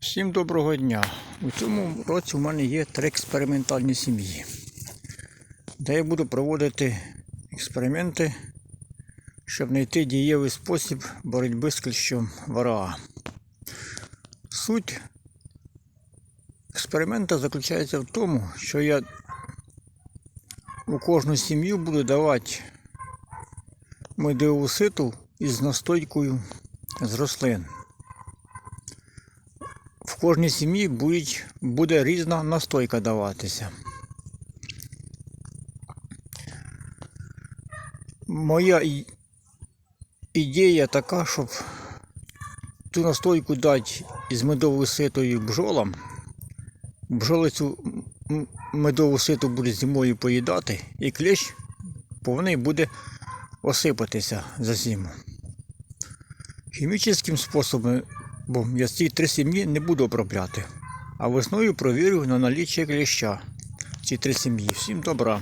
Всім доброго дня. У цьому році у мене є три експериментальні сім'ї, де я буду проводити експерименти, щоб знайти дієвий спосіб боротьби з кліщом вараа. Суть експерименту заключається в тому, що я у кожну сім'ю буду давати медову ситу із настойкою з рослин. Кожній сім'ї буде різна настойка даватися. Моя ідея така, щоб ту настойку дати із медовою ситою бджолам. Бджоли цю медову ситу будуть зимою поїдати, і клещ повинен буде осипатися за зиму. Хімічним способом бо я ці три сім'ї не буду обробляти. А весною провірю на наліччя кліща. Ці три сім'ї. Всім добра.